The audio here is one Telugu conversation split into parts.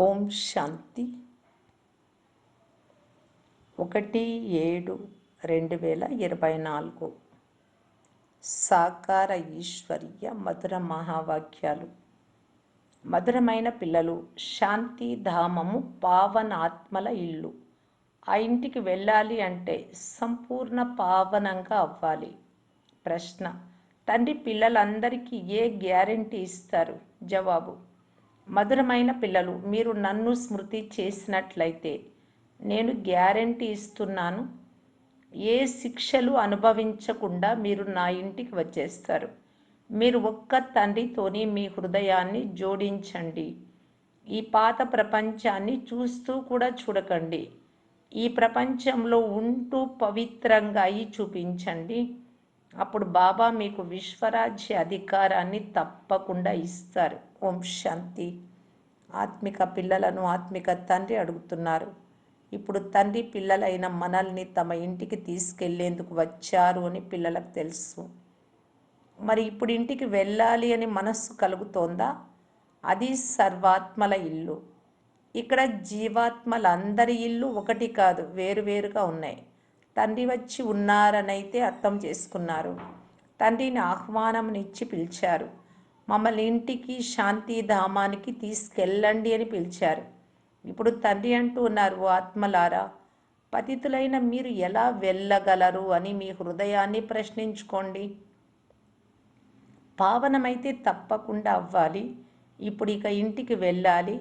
ఓం శాంతి. ఒకటి ఏడు రెండు వేల ఇరవై నాలుగు. సాకార ఈశ్వర్య మధుర మహావాక్యాలు. మధురమైన పిల్లలు శాంతి ధామము పావనాత్మల ఇల్లు. ఆ ఇంటికి వెళ్ళాలి అంటే సంపూర్ణ పావనంగా అవ్వాలి. ప్రశ్న తండ్రి పిల్లలందరికీ ఏ గ్యారెంటీ ఇస్తారు? జవాబు మధురమైన పిల్లలు మీరు నన్ను స్మృతి చేసినట్లయితే నేను గ్యారెంటీ ఇస్తున్నాను. ఏ శిక్షలు అనుభవించకుండా మీరు నా ఇంటికి వచ్చేస్తారు. మీరు ఒక్క తండ్రితోని మీ హృదయాన్ని జోడించండి. ఈ పాత ప్రపంచాన్ని చూస్తూ కూడా చూడకండి. ఈ ప్రపంచంలో ఉంటూ పవిత్రంగా అయి చూపించండి. అప్పుడు బాబా మీకు విశ్వరాజ్య అధికారాన్ని తప్పకుండా ఇస్తారు. ఓం శాంతి. ఆత్మిక పిల్లలను ఆత్మిక తండ్రి అడుగుతున్నారు. ఇప్పుడు తండ్రి పిల్లలైన మనల్ని తమ ఇంటికి తీసుకెళ్ళేందుకు వచ్చారు అని పిల్లలకు తెలుసు. మరి ఇప్పుడు ఇంటికి వెళ్ళాలి అని మనస్సు కలుగుతోందా? అది సర్వాత్మల ఇల్లు. ఇక్కడ జీవాత్మలందరి ఇల్లు ఒకటి కాదు వేరువేరుగా ఉన్నాయి. తండ్రి వచ్చి ఉన్నారనైతే అర్థం చేసుకున్నారు. తండ్రిని ఆహ్వానంనిచ్చి పిలిచారు. మమ్మల్ని ఇంటికి శాంతి ధామానికి తీసుకెళ్ళండి అని పిలిచారు. ఇప్పుడు తండ్రి అంటూ ఉన్నారు ఆత్మలారా పతితులైన మీరు ఎలా వెళ్ళగలరు అని మీ హృదయాన్ని ప్రశ్నించుకోండి. పావనమైతే తప్పకుండా అవ్వాలి. ఇప్పుడు ఇక ఇంటికి వెళ్ళాలి.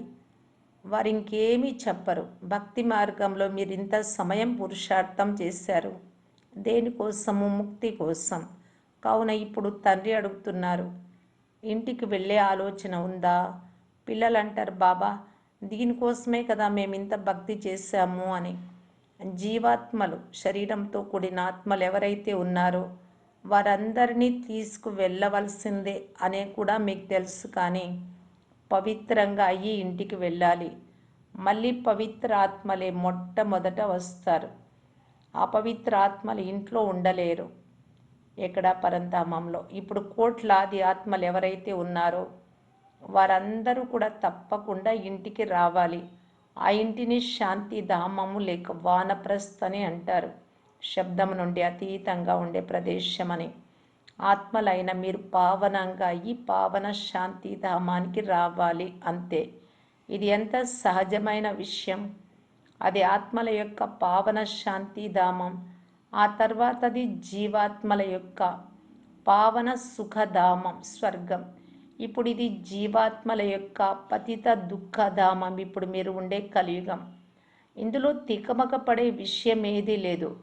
వారు ఇంకేమీ చెప్పరు. భక్తి మార్గంలో మీరు ఇంత సమయం పురుషార్థం చేశారు. దేనికోసము? ముక్తి కోసం. కావున ఇప్పుడు తండ్రి అడుగుతున్నారు ఇంటికి వెళ్ళే ఆలోచన ఉందా? పిల్లలు అంటారు బాబా దీనికోసమే కదా మేము ఇంత భక్తి చేశాము అని. జీవాత్మలు శరీరంతో కూడిన ఆత్మలు ఎవరైతే ఉన్నారో వారందరినీ తీసుకు వెళ్ళవలసిందే అనే కూడా మీకు తెలుసు కానీ పవిత్రంగా అయ్యి ఇంటికి వెళ్ళాలి. మళ్ళీ పవిత్ర ఆత్మలే మొట్టమొదట వస్తారు. ఆ పవిత్ర ఆత్మలు ఇంట్లో ఉండలేరు. ఎక్కడ పరంధామంలో ఇప్పుడు కోట్లాది ఆత్మలు ఎవరైతే ఉన్నారో వారందరూ కూడా తప్పకుండా ఇంటికి రావాలి. ఆ ఇంటిని శాంతి ధామము లేక వానప్రస్థ అని అంటారు. శబ్దం నుండి అతీతంగా ఉండే ప్రదేశం అని ఆత్మలైన మీరు పావనంగా ఈ పావన శాంతి ధామానికి రావాలి అంతే. ఇది ఎంత సహజమైన విషయం. అది ఆత్మల యొక్క పావన శాంతి ధామం. ఆ తర్వాతది జీవాత్మల యొక్క పావన సుఖధామం స్వర్గం. ఇప్పుడు ఇది జీవాత్మల యొక్క పతిత దుఃఖధామం ఇప్పుడు మీరు ఉండే కలియుగం. ఇందులో తికమక పడే విషయం ఏదీ లేదు.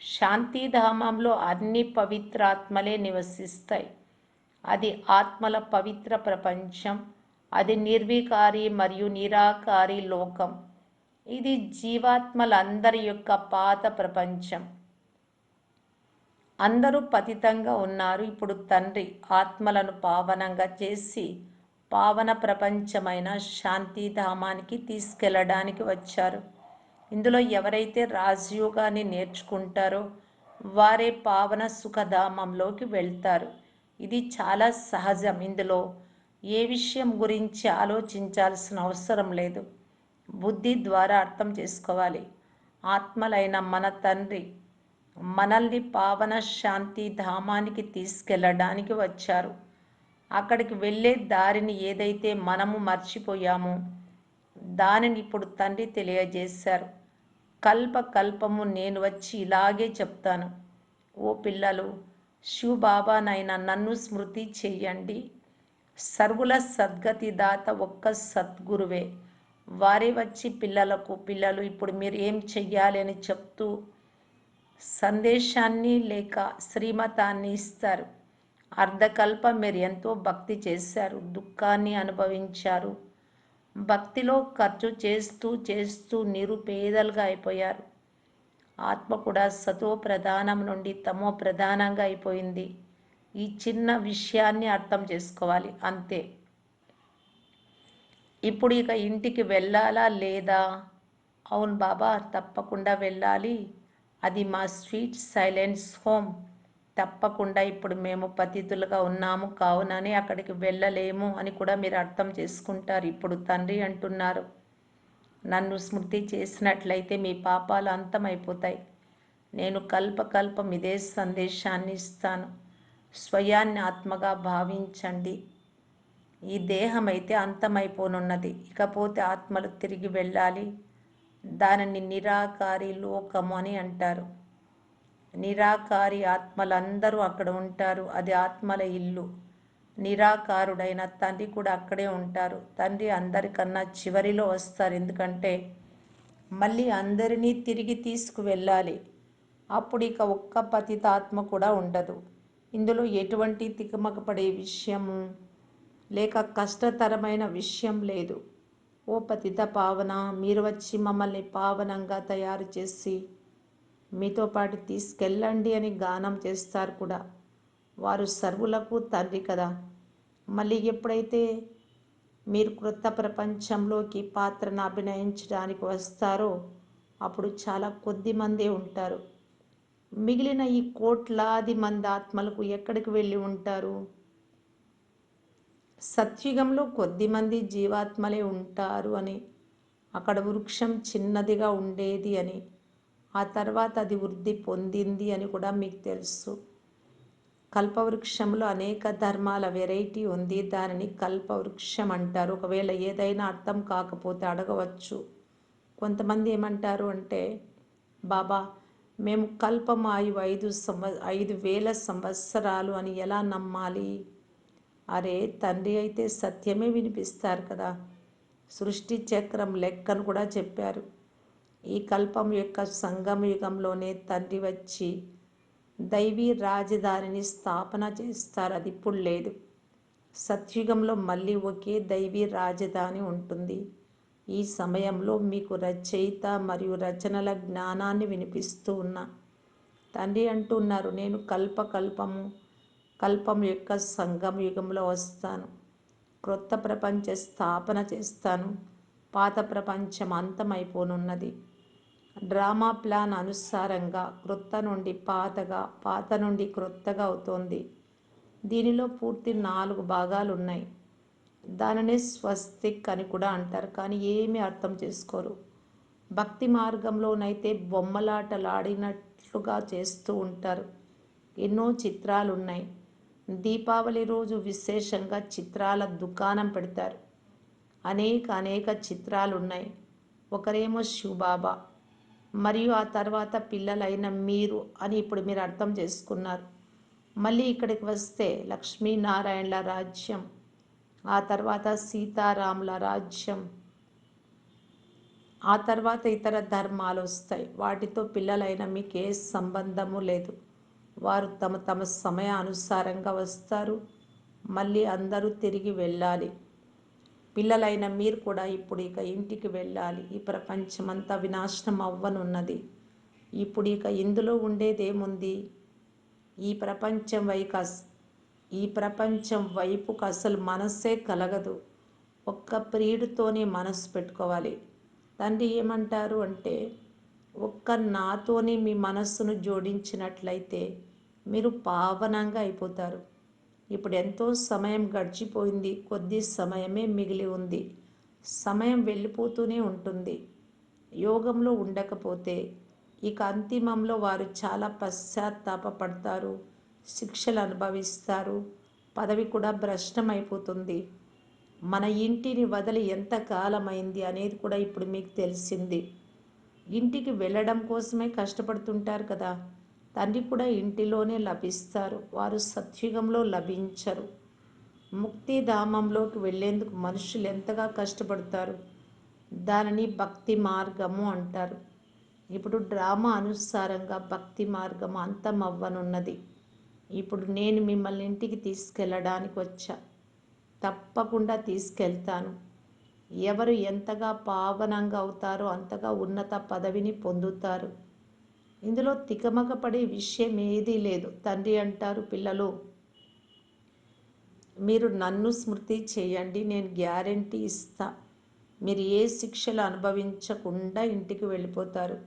శాంతిధామంలో అన్ని పవిత్రాత్మలే నివసిస్తాయి. అది ఆత్మల పవిత్ర ప్రపంచం అది నిర్వికారి మరియు నిరాకారి లోకం. ఇది జీవాత్మలందరి యొక్క పాత ప్రపంచం. అందరూ పతితంగా ఉన్నారు. ఇప్పుడు తండ్రి ఆత్మలను పావనంగా చేసి పావన ప్రపంచమైన శాంతిధామానికి తీసుకెళ్ళడానికి వచ్చారు. ఇందులో ఎవరైతే రాజయోగాన్ని నేర్చుకుంటారో వారే పావన సుఖధామంలోకి వెళ్తారు. ఇది చాలా సహజం. ఇందులో ఏ విషయం గురించి ఆలోచించాల్సిన అవసరం లేదు. బుద్ధి ద్వారా అర్థం చేసుకోవాలి. ఆత్మలైన మన తండ్రి మనల్ని పావన శాంతి ధామానికి తీసుకెళ్ళడానికి వచ్చారు. అక్కడికి వెళ్ళే దారిని ఏదైతే మనము మర్చిపోయామో దానిని ఇప్పుడు తండ్రి తెలియజేశారు. కల్ప కల్పము నేను వచ్చి ఇలాగే చెప్తాను. ఓ పిల్లలు శివబాబానైనా నన్ను స్మృతి చెయ్యండి సర్వుల సద్గతి దాత ఒక్క సద్గురువే. వారే వచ్చి పిల్లలకు పిల్లలు ఇప్పుడు మీరు ఏం చెయ్యాలి అని చెప్తూ సందేశాన్ని లేక శ్రీమతాన్ని ఇస్తారు. అర్ధకల్ప మీరు ఎంతో భక్తి చేశారు దుఃఖాన్ని అనుభవించారు. భక్తిలో ఖర్చు చేస్తూ చేస్తూ నిరుపేదలుగా అయిపోయారు. ఆత్మ కూడా సతో ప్రధానం నుండి తమో ప్రధానంగా అయిపోయింది. ఈ చిన్న విషయాన్ని అర్థం చేసుకోవాలి అంతే. ఇప్పుడు ఇక ఇంటికి వెళ్ళాలా లేదా? అవును బాబా తప్పకుండా వెళ్ళాలి. అది మా స్వీట్ సైలెన్స్ హోమ్. తప్పకుండా ఇప్పుడు మేము పతితులుగా ఉన్నాము. కావునని అక్కడికి వెళ్ళలేము అని కూడా మీరు అర్థం చేసుకుంటారు. ఇప్పుడు తండ్రి అంటున్నారు. నన్ను స్మృతి చేసినట్లయితే మీ పాపాలు అంతమైపోతాయి. నేను కల్పకల్పం ఇదే సందేశాన్ని ఇస్తాను. స్వయాన్ని ఆత్మగా భావించండి. ఈ దేహం అయితే అంతమైపోనున్నది. ఇకపోతే ఆత్మలు తిరిగి వెళ్ళాలి. దానిని నిరాకారి లోకము అని అంటారు. నిరాకారి ఆత్మలందరూ అక్కడ ఉంటారు. అది ఆత్మల ఇల్లు. నిరాకారుడైన తండ్రి కూడా అక్కడే ఉంటారు. తండ్రి అందరికన్నా చివరిలో వస్తారు. ఎందుకంటే మళ్ళీ అందరినీ తిరిగి తీసుకువెళ్ళాలి. అప్పుడు ఇక ఒక్క పతితాత్మ కూడా ఉండదు. ఇందులో ఎటువంటి తికమకపడే విషయము లేక కష్టతరమైన విషయం లేదు. ఓ పతిత పావన మీరు వచ్చి మమ్మల్ని పావనంగా తయారు చేసి మీతో పాటు తీసుకెళ్ళండి అని గానం చేస్తారు కూడా. వారు సర్వులకు తండ్రి కదా. మళ్ళీ ఎప్పుడైతే మీరు క్రొత్త ప్రపంచంలోకి పాత్రను అభినయించడానికి వస్తారో అప్పుడు చాలా కొద్ది మందే ఉంటారు. మిగిలిన ఈ కోట్లాది మంది ఆత్మలకు ఎక్కడికి వెళ్ళి ఉంటారు? సత్యుగంలో కొద్ది మంది జీవాత్మలే ఉంటారు అని అక్కడ వృక్షం చిన్నదిగా ఉండేది అని ఆ తర్వాత అది వృద్ధి పొందింది అని కూడా మీకు తెలుసు. కల్పవృక్షంలో అనేక ధర్మాల వెరైటీ ఉంది. దానిని కల్పవృక్షం అంటారు. ఒకవేళ ఏదైనా అర్థం కాకపోతే అడగవచ్చు. కొంతమంది ఏమంటారు అంటే బాబా మేము కల్పమాయు ఐదు సంవ ఐదు వేల సంవత్సరాలు అని ఎలా నమ్మాలి? అరే తండ్రి అయితే సత్యమే వినిపిస్తారు కదా. సృష్టి చక్రం లెక్కను కూడా చెప్పారు. ఈ కల్పం యొక్క సంగమ యుగంలోనే తండ్రి వచ్చి దైవీ రాజధానిని స్థాపన చేస్తారు. అది ఇప్పుడు లేదు. సత్యుగంలో మళ్ళీ ఒకే దైవీ రాజధాని ఉంటుంది. ఈ సమయంలో మీకు రచయిత మరియు రచనల జ్ఞానాన్ని వినిపిస్తూ ఉన్నా. తండ్రి అంటున్నారు నేను కల్పకల్పము కల్పం యొక్క సంగం యుగంలో వస్తాను. క్రొత్త ప్రపంచ స్థాపన చేస్తాను. పాత ప్రపంచం అంతమైపోనున్నది. డ్రామా ప్లాన్ అనుసారంగా క్రొత్త నుండి పాతగా పాత నుండి క్రొత్తగా అవుతోంది. దీనిలో పూర్తి నాలుగు భాగాలు ఉన్నాయి దానినే స్వస్తిక్ అని కూడా అంటారు కానీ ఏమీ అర్థం చేసుకోరు. భక్తి మార్గంలోనైతే బొమ్మలాటలాడినట్లుగా చేస్తూ ఉంటారు. ఎన్నో చిత్రాలు ఉన్నాయి దీపావళి రోజు విశేషంగా చిత్రాల దుకాణం పెడతారు. అనేక అనేక చిత్రాలు ఉన్నాయి ఒకరేమో శివబాబా మరియు ఆ తర్వాత పిల్లలైన మీరు అని ఇప్పుడు మీరు అర్థం చేసుకున్నారు. మళ్ళీ ఇక్కడికి వస్తే లక్ష్మీనారాయణల రాజ్యం ఆ తర్వాత సీతారాముల రాజ్యం ఆ తర్వాత ఇతర ధర్మాలు వస్తాయి. వాటితో పిల్లలైన మీకు ఏ సంబంధము లేదు. వారు తమ తమ సమయానుసారంగా వస్తారు. మళ్ళీ అందరూ తిరిగి వెళ్ళాలి. పిల్లలైన మీరు కూడా ఇప్పుడు ఇక ఇంటికి వెళ్ళాలి. ఈ ప్రపంచమంతా వినాశనం అవ్వనున్నది. ఇప్పుడు ఇక ఇందులో ఉండేదేముంది? ఈ ప్రపంచం వైపు ఈ ప్రపంచం వైపుకు అసలు మనస్సే కలగదు. ఒక్క ప్రియుడితోనే మనసు పెట్టుకోవాలి. తండ్రి ఏమంటారు అంటే ఒక్క నాతోనే మీ మనస్సును జోడించినట్లయితే మీరు పావనంగా అయిపోతారు. ఇప్పుడు ఎంతో సమయం గడిచిపోయింది. కొద్ది సమయమే మిగిలి ఉంది. సమయం వెళ్ళిపోతూనే ఉంటుంది. యోగంలో ఉండకపోతే ఇక అంతిమంలో వారు చాలా పశ్చాత్తాపపడతారు. శిక్షలు అనుభవిస్తారు. పదవి కూడా భ్రష్టమైపోతుంది. మన ఇంటిని వదిలి ఎంత కాలమైంది అనేది కూడా ఇప్పుడు మీకు తెలిసింది. ఇంటికి వెళ్ళడం కోసమే కష్టపడుతుంటారు కదా. తండ్రి కూడా ఇంటిలోనే లభిస్తారు. వారు సత్యుగంలో లభించరు. ముక్తిధామంలోకి వెళ్ళేందుకు మనుషులు ఎంతగా కష్టపడతారు? దానిని భక్తి మార్గము అంటారు. ఇప్పుడు డ్రామా అనుసారంగా భక్తి మార్గం అంతం అవ్వనున్నది ఇప్పుడు నేను మిమ్మల్ని ఇంటికి తీసుకెళ్ళడానికి వచ్చా. తప్పకుండా తీసుకెళ్తాను. ఎవరు ఎంతగా పావనంగా అవుతారో అంతగా ఉన్నత పదవిని పొందుతారు. ఇందులో తికమకపడే విషయం ఏదీ లేదు. తండ్రి అంటారు పిల్లలు మీరు నన్ను స్మృతి చేయండి నేను గ్యారంటీ ఇస్తా. మీరు ఏ శిక్షలు అనుభవించకుండా ఇంటికి వెళ్ళిపోతారు.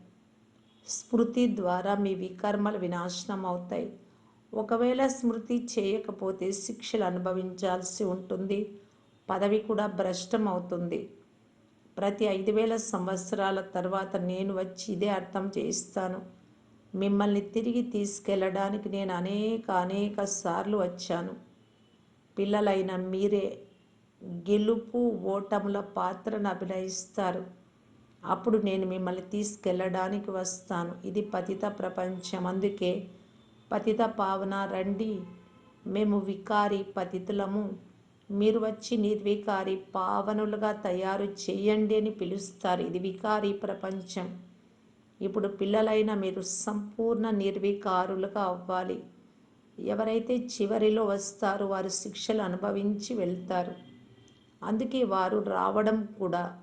స్మృతి ద్వారా మీ వికర్మలు వినాశనం అవుతాయి. ఒకవేళ స్మృతి చేయకపోతే శిక్షలు అనుభవించాల్సి ఉంటుంది. పదవి కూడా భ్రష్టం అవుతుంది. ప్రతి ఐదు వేల సంవత్సరాల తర్వాత నేను వచ్చి ఇదే అర్థం చేయిస్తాను. మిమ్మల్ని తిరిగి తీసుకెళ్ళడానికి నేను అనేక అనేక సార్లు వచ్చాను. పిల్లలైన మీరే గెలుపు ఓటముల పాత్రను అభినయిస్తారు. అప్పుడు నేను మిమ్మల్ని తీసుకెళ్ళడానికి వస్తాను. ఇది పతిత ప్రపంచం. అందుకే పతిత పావన రండి. మేము వికారి పతితులము. మీరు వచ్చి నిర్వికారి పావనులుగా తయారు చేయండి అని పిలుస్తారు. ఇది వికారి ప్రపంచం. ఇప్పుడు పిల్లలైన మీరు సంపూర్ణ నిర్వికారులుగా అవ్వాలి. ఎవరైతే చివరిలో వస్తారో వారు శిక్షలు అనుభవించి వెళ్తారు. అందుకే వారు రావడం కూడా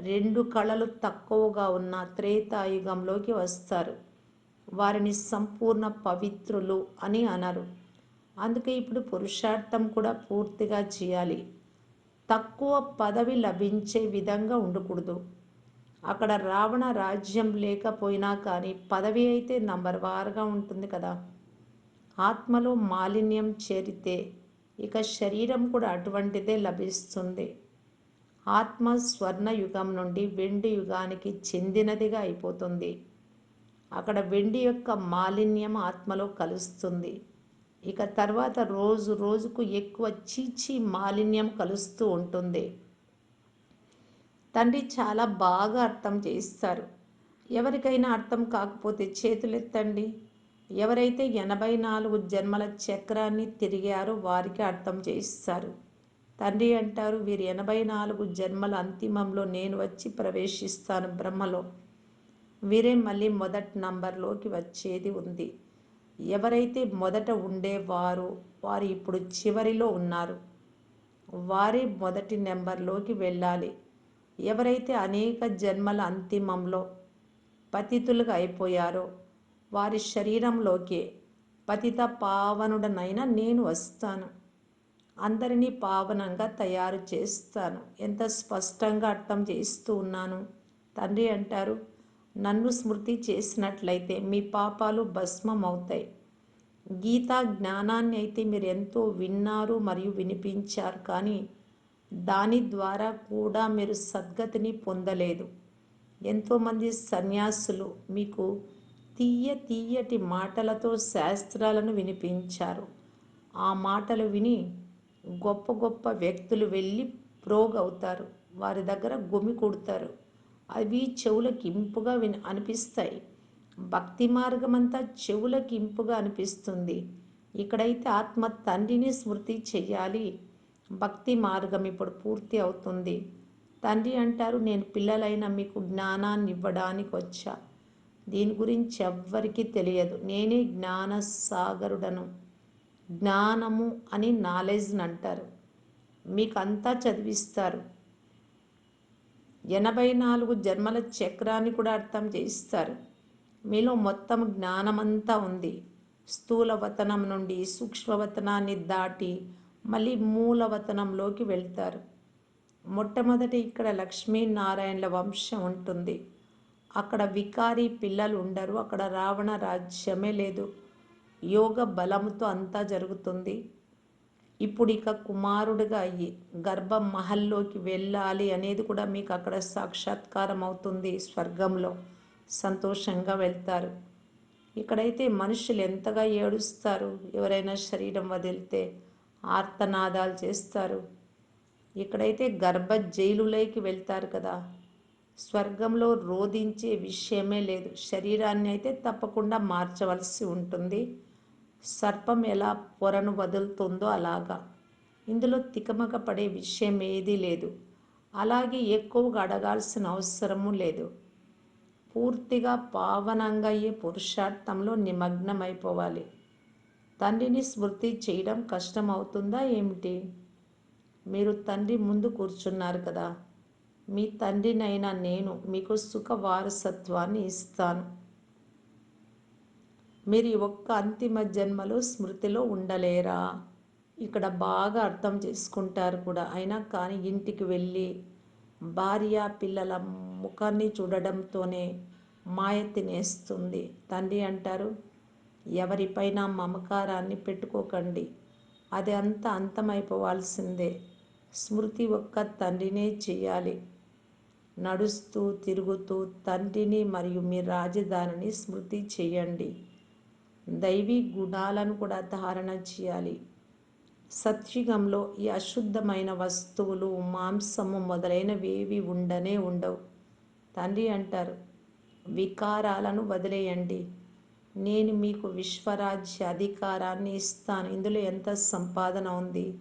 రెండు కళలు తక్కువగా ఉన్న త్రేతాయుగంలోకి వస్తారు. వారిని సంపూర్ణ పవిత్రులు అని అనరు. అందుకే ఇప్పుడు పురుషార్థం కూడా పూర్తిగా చేయాలి. తక్కువ పదవి లభించే విధంగా ఉండకూడదు. అక్కడ రావణ రాజ్యం లేకపోయినా కానీ పదవి అయితే నంబర్ వార్గా ఉంటుంది కదా. ఆత్మలో మాలిన్యం చేరితే ఇక శరీరం కూడా అటువంటిదే లభిస్తుంది. ఆత్మ స్వర్ణ యుగం నుండి వెండి యుగానికి చెందినదిగా అయిపోతుంది. అక్కడ వెండి యొక్క మాలిన్యం ఆత్మలో కలుస్తుంది. ఇక తర్వాత రోజు రోజుకు ఎక్కువ చీచి మాలిన్యం కలుస్తూ ఉంటుంది. తండ్రి చాలా బాగా అర్థం చేస్తారు ఎవరికైనా అర్థం కాకపోతే చేతులెత్తండి. ఎవరైతే ఎనభై నాలుగు జన్మల చక్రాన్ని తిరిగారో వారికి అర్థం చేయిస్తారు. తండ్రి అంటారు వీరు ఎనభై నాలుగు జన్మల అంతిమంలో నేను వచ్చి ప్రవేశిస్తాను బ్రహ్మలో. వీరే మళ్ళీ మొదటి నంబర్లోకి వచ్చేది ఉంది. ఎవరైతే మొదట ఉండేవారు వారు ఇప్పుడు చివరిలో ఉన్నారు. వారే మొదటి నెంబర్లోకి వెళ్ళాలి. ఎవరైతే అనేక జన్మల అంతిమంలో పతితులుగా అయిపోయారో వారి శరీరంలోకి పతిత పావనుడనైనా నేను వస్తాను. అందరినీ పావనంగా తయారు చేస్తాను. ఎంత స్పష్టంగా అర్థం చేస్తూ ఉన్నాను. తండ్రి అంటారు నన్ను స్మృతి చేసినట్లయితే మీ పాపాలు భస్మం అవుతాయి గీతా జ్ఞానాన్ని అయితే మీరు ఎంతో విన్నారు మరియు వినిపించారు కానీ దాని ద్వారా కూడా మీరు సద్గతిని పొందలేదు. ఎంతోమంది సన్యాసులు మీకు తీయ తీయటి మాటలతో శాస్త్రాలను వినిపించారు. ఆ మాటలు విని గొప్ప గొప్ప వ్యక్తులు వెళ్ళి ప్రోగవుతారు. వారి దగ్గర గుమి కొడతారు. అవి చెవులకి ఇంపుగా విని అనిపిస్తాయి. భక్తి మార్గం అంతా చెవులకి ఇంపుగా అనిపిస్తుంది. ఇక్కడైతే ఆత్మ తండ్రిని స్మృతి చెయ్యాలి. భక్తి మార్గం ఇప్పుడు పూర్తి అవుతుంది. తండ్రి అంటారు నేను పిల్లలైన మీకు జ్ఞానాన్ని ఇవ్వడానికి వచ్చా. దీని గురించి ఎవ్వరికీ తెలియదు. నేనే జ్ఞాన సాగరుడను జ్ఞానము అని నాలెడ్జ్ని అంటారు. మీకు అంతా చదివిస్తారు. ఎనభై నాలుగు జన్మల చక్రాన్ని కూడా అర్థం చేయిస్తారు. మీలో మొత్తం జ్ఞానమంతా ఉంది. స్థూలవతనం నుండి సూక్ష్మవతనాన్ని దాటి మళ్ళీ మూలవతనంలోకి వెళ్తారు. మొట్టమొదటి ఇక్కడ లక్ష్మీనారాయణల వంశం ఉంటుంది. అక్కడ వికారి పిల్లలు ఉండరు. అక్కడ రావణ రాజ్యమే లేదు. యోగ బలముతో అంతా జరుగుతుంది. ఇప్పుడు ఇక కుమారుడిగా అయ్యి గర్భ మహల్లోకి వెళ్ళాలి అనేది కూడా మీకు అక్కడ సాక్షాత్కారం అవుతుంది స్వర్గంలో. సంతోషంగా వెళ్తారు. ఇక్కడైతే మనుషులు ఎంతగా ఏడుస్తారు? ఎవరైనా శరీరం వదిలితే ఆర్తనాదాలు చేస్తారు. ఇక్కడైతే గర్భ జైలులోకి వెళ్తారు కదా. స్వర్గంలో రోధించే విషయమే లేదు. శరీరాన్ని అయితే తప్పకుండా మార్చవలసి ఉంటుంది. సర్పం ఎలా పొరను వదులుతుందో అలాగా. ఇందులో తికమక పడే విషయం ఏదీ లేదు. అలాగే ఎక్కువగా అడగాల్సిన అవసరము లేదు. పూర్తిగా పావనంగా అయ్యే పురుషార్థంలో నిమగ్నమైపోవాలి. తండ్రిని స్మృతి చేయడం కష్టం అవుతుందా ఏమిటి? మీరు తండ్రి ముందు కూర్చున్నారు కదా. మీ తండ్రినైనా నేను మీకు సుఖ వారసత్వాన్ని ఇస్తాను. మీరు ఈ ఒక్క అంతిమ జన్మలో స్మృతిలో ఉండలేరా? ఇక్కడ బాగా అర్థం చేసుకుంటారు కూడా. అయినా కానీ ఇంటికి వెళ్ళి భార్య పిల్లల ముఖాన్ని చూడడంతోనే మాయ తినేస్తుంది. తండ్రి అంటారు ఎవరిపైన మమకారాన్ని పెట్టుకోకండి. అది అంతా అంతమైపోవాల్సిందే. స్మృతి ఒక్క తండ్రినే చేయాలి. నడుస్తూ తిరుగుతూ తండ్రిని మరియు మీ రాజధానిని స్మృతి చేయండి. దైవీ గుణాలను కూడా ధారణ చేయాలి. సత్యుగంలో ఈ అశుద్ధమైన వస్తువులు మాంసము మొదలైనవి ఏవి ఉండనే ఉండవు. తండ్రి అంటారు వికారాలను వదిలేయండి. నేను మీకు విశ్వరాజ్య అధికారాన్ని ఇస్తాను. ఇందులో ఎంత సంపాదన ఉంది?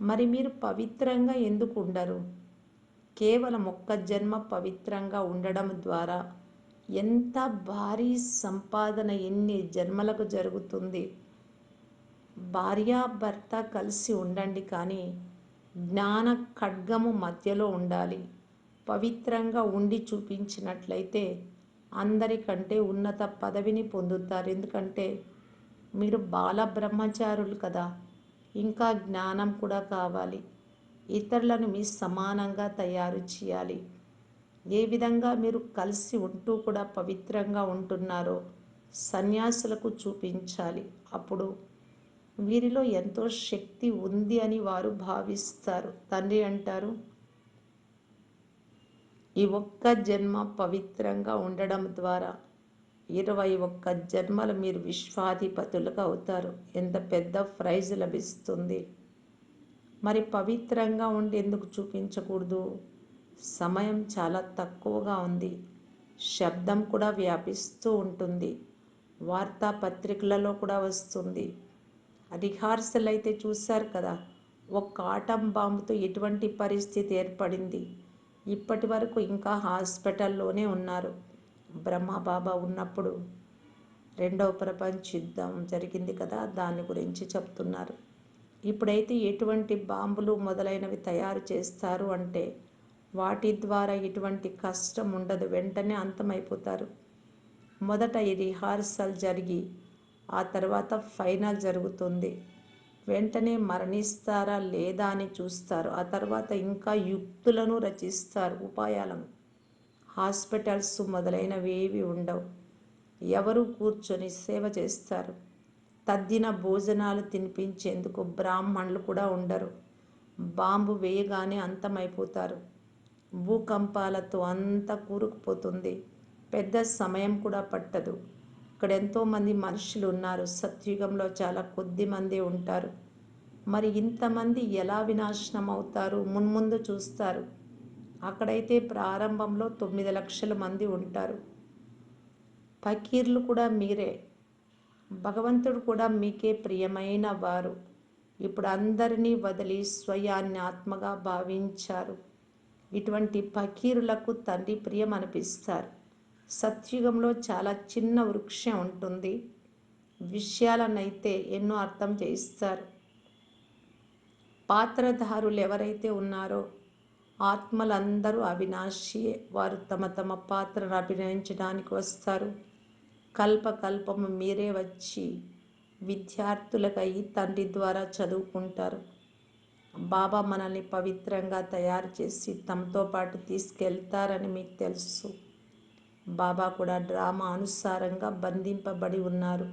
మరి మీరు పవిత్రంగా ఎందుకు ఉండరు? కేవలం ఒక్క జన్మ పవిత్రంగా ఉండడం ద్వారా ఎంత భారీ సంపాదన ఎన్ని జన్మలకు జరుగుతుంది. భార్యాభర్త కలిసి ఉండండి కానీ జ్ఞాన ఖడ్గము మధ్యలో ఉండాలి. పవిత్రంగా ఉండి చూపించినట్లయితే అందరికంటే ఉన్నత పదవిని పొందుతారు. ఎందుకంటే మీరు బాల బ్రహ్మచారులు కదా ఇంకా జ్ఞానం కూడా కావాలి. ఇతరులను మీ సమానంగా తయారు చేయాలి. ఏ విధంగా మీరు కలిసి ఉంటూ కూడా పవిత్రంగా ఉంటున్నారో సన్యాసులకు చూపించాలి. అప్పుడు వీరిలో ఎంతో శక్తి ఉంది అని వారు భావిస్తారు. తండ్రి అంటారు ఈ ఒక్క జన్మ పవిత్రంగా ఉండడం ద్వారా ఇరవై ఒక్క జన్మలు మీరు విశ్వాధిపతులుగా అవుతారు. ఎంత పెద్ద ప్రైజ్ లభిస్తుంది. మరి పవిత్రంగా ఉండి ఎందుకు చూపించకూడదు? సమయం చాలా తక్కువగా ఉంది. శబ్దం కూడా వ్యాపిస్తూ ఉంటుంది. వార్తాపత్రికలలో కూడా వస్తుంది. రిహార్సల్ అయితే చూశారు కదా ఒక ఆటం బాంబుతో ఎటువంటి పరిస్థితి ఏర్పడింది? ఇప్పటి వరకు ఇంకా హాస్పిటల్లోనే ఉన్నారు. బ్రహ్మబాబా ఉన్నప్పుడు రెండవ ప్రపంచ యుద్ధం జరిగింది కదా దాని గురించి చెప్తున్నారు. ఇప్పుడైతే ఎటువంటి బాంబులు మొదలైనవి తయారు చేస్తారు అంటే వాటి ద్వారా ఎటువంటి కష్టం ఉండదు. వెంటనే అంతమైపోతారు. మొదట ఈ రిహార్సల్ జరిగి ఆ తర్వాత ఫైనల్ జరుగుతుంది. వెంటనే మరణిస్తారా లేదా అని చూస్తారు. ఆ తర్వాత ఇంకా యుక్తులను రచిస్తారు. ఉపాయాలను. హాస్పిటల్స్ మొదలైనవి ఏవి ఉండవు. ఎవరు కూర్చొని సేవ చేస్తారు. తద్దిన భోజనాలు తినిపించేందుకు బ్రాహ్మణులు కూడా ఉండరు. బాంబు వేయగానే అంతమైపోతారు. భూకంపాలతో అంతా కూరుకుపోతుంది. పెద్ద సమయం కూడా పట్టదు. ఇక్కడ ఎంతోమంది మనుషులు ఉన్నారు. సత్యుగంలో చాలా కొద్ది మంది ఉంటారు. మరి ఇంతమంది ఎలా వినాశనం అవుతారు మున్ముందు చూస్తారు. అక్కడైతే ప్రారంభంలో తొమ్మిది లక్షల మంది ఉంటారు. ఫకీర్లు కూడా మీరే. భగవంతుడు కూడా మీకే ప్రియమైన వారు. ఇప్పుడు అందరినీ వదిలి స్వయాన్ని ఆత్మగా భావించారు. ఇటువంటి ఫకీరులకు తండ్రి ప్రియం అనిపిస్తారు సత్యుగంలో చాలా చిన్న వృక్షం ఉంటుంది. విషయాలనైతే ఎన్నో అర్థం చేయిస్తారు. పాత్రధారులు ఎవరైతే ఉన్నారో ఆత్మలందరూ అవినాశియే వారు తమ తమ పాత్రను అభినయించడానికి వస్తారు. కల్పకల్పము మీరే వచ్చి విద్యార్థులకై తండ్రి ద్వారా చదువుకుంటారు. బాబా మనల్ని పవిత్రంగా తయారు చేసి తమతో పాటు తీసుకెళ్తారని మీకు తెలుసు. బాబా కూడా డ్రామా అనుసారంగా బంధింపబడి ఉన్నారు.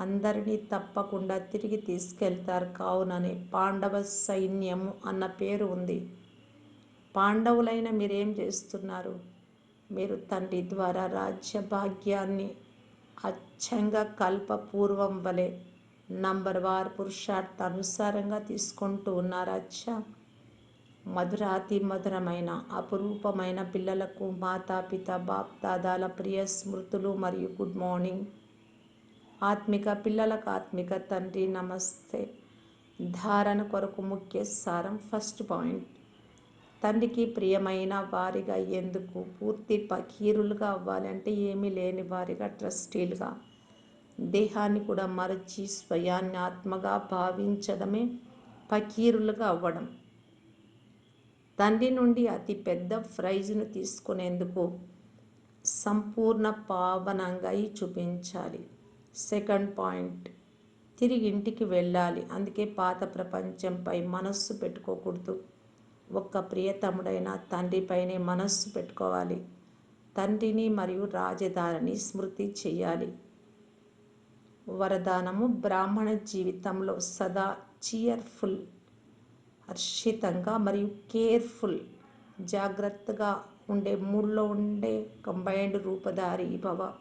అందరినీ తప్పకుండా తిరిగి తీసుకెళ్తారు కావుననే పాండవ సైన్యము అన్న పేరు ఉంది. పాండవులైన మీరేం చేస్తున్నారు? మీరు తండ్రి ద్వారా రాజ్య భాగ్యాన్ని అచ్చంగా కల్పపూర్వం వలె నంబర్ వార్ పురుషార్థ అనుసారంగా తీసుకుంటూ ఉన్నారు. అచ్చా! మధురాతి మధురమైన అపురూపమైన పిల్లలకు మాతాపిత బాప్ దాదాల ప్రియ స్మృతులు మరియు గుడ్ మార్నింగ్. ఆత్మిక పిల్లలకు ఆత్మిక తండ్రి నమస్తే. ధారణ కొరకు ముఖ్య సారం ఫస్ట్ పాయింట్. తండ్రికి ప్రియమైన వారిగా ఎందుకు? పూర్తి పకీరులుగా అవ్వాలంటే ఏమీ లేని వారిగా ట్రస్టీలుగా. దేహాన్ని కూడా మరచి స్వయాన్ని ఆత్మగా భావించడమే పకీరులుగా అవ్వడం. తండ్రి నుండి అతి పెద్ద ప్రైజ్ను తీసుకునేందుకు సంపూర్ణ పావనంగా అయి చూపించాలి. సెకండ్ పాయింట్ తిరిగి ఇంటికి వెళ్ళాలి. అందుకే పాత ప్రపంచంపై మనస్సు పెట్టుకోకూడదు. ఒక్క ప్రియతముడైన తండ్రిపైనే మనస్సు పెట్టుకోవాలి. తండ్రిని మరియు రాజధానిని స్మృతి చేయాలి. వరదానము బ్రాహ్మణ జీవితంలో సదా చియర్ఫుల్ హర్షితంగా మరియు కేర్ఫుల్ జాగ్రత్తగా ఉండే మూడ్లో ఉండే కంబైన్డ్ రూపధారి భవ.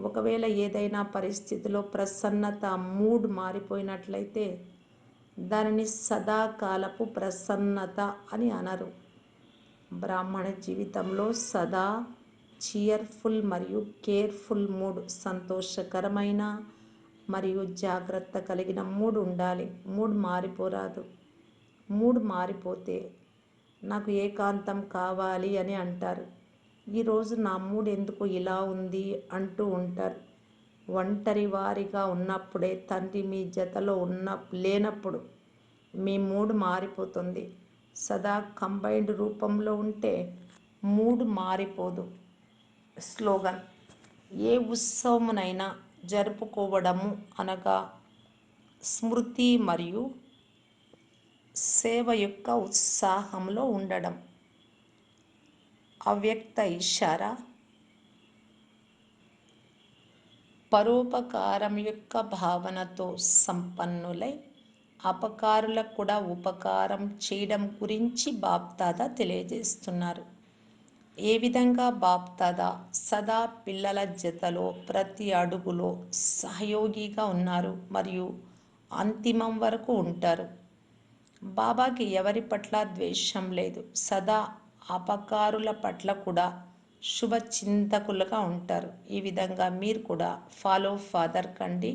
ఒకవేళ ఏదైనా పరిస్థితిలో ప్రసన్నత మూడ్ మారిపోయినట్లయితే దానిని సదాకాలపు ప్రసన్నత అని అనరు. బ్రాహ్మణ జీవితంలో సదా చియర్ఫుల్ మరియు కేర్ఫుల్ మూడ్ సంతోషకరమైన మరియు జాగ్రత్త కలిగిన మూడ్ ఉండాలి. మూడ్ మారిపోరాదు. మూడ్ మారిపోతే నాకు ఏకాంతం కావాలి అని అంటారు. ఈరోజు నా మూడ్ ఎందుకు ఇలా ఉంది అంటూ ఉంటారు. ఒంటరి వారిగా ఉన్నప్పుడే తండ్రి మీ జతలో ఉన్న లేనప్పుడు మీ మూడ్ మారిపోతుంది. సదా కంబైన్డ్ రూపంలో ఉంటే మూడ్ మారిపోదు. స్లోగన్ ఏ ఉత్సవమునైనా జరుపుకోవడము అనగా స్మృతి మరియు సేవ యొక్క ఉత్సాహంలో ఉండడం. అవ్యక్త ఇషారా పరోపకారం యొక్క భావనతో సంపన్నులై అపకారులకు కూడా ఉపకారం చేయడం గురించి బాప్దాదా తెలియజేస్తున్నారు. ఏ విధంగా బాప్దాదా సదా పిల్లల జతలో ప్రతి అడుగులో సహయోగిగా ఉన్నారు మరియు అంతిమం వరకు ఉంటారు. బాబాకి ఎవరి పట్ల ద్వేషం లేదు. సదా అపకారుల పట్ల కూడా శుభ చింతకులుగా ఉంటారు. ఈ విధంగా మీరు కూడా ఫాలో ఫాదర్ కండి.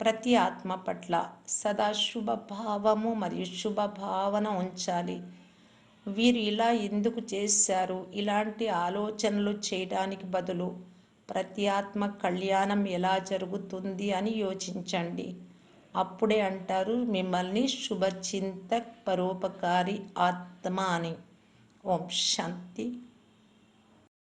ప్రతి ఆత్మ పట్ల సదా శుభభావము మరియు శుభ భావన ఉంచాలి. వీరు ఇలా ఎందుకు చేశారు? ఇలాంటి ఆలోచనలు చేయడానికి బదులు ప్రత్యాత్మ కళ్యాణం ఎలా జరుగుతుంది అని యోచించండి. అప్పుడే అంటారు మిమ్మల్ని శుభచింతక్ పరోపకారి ఆత్మ అని. ఓం శాంతి.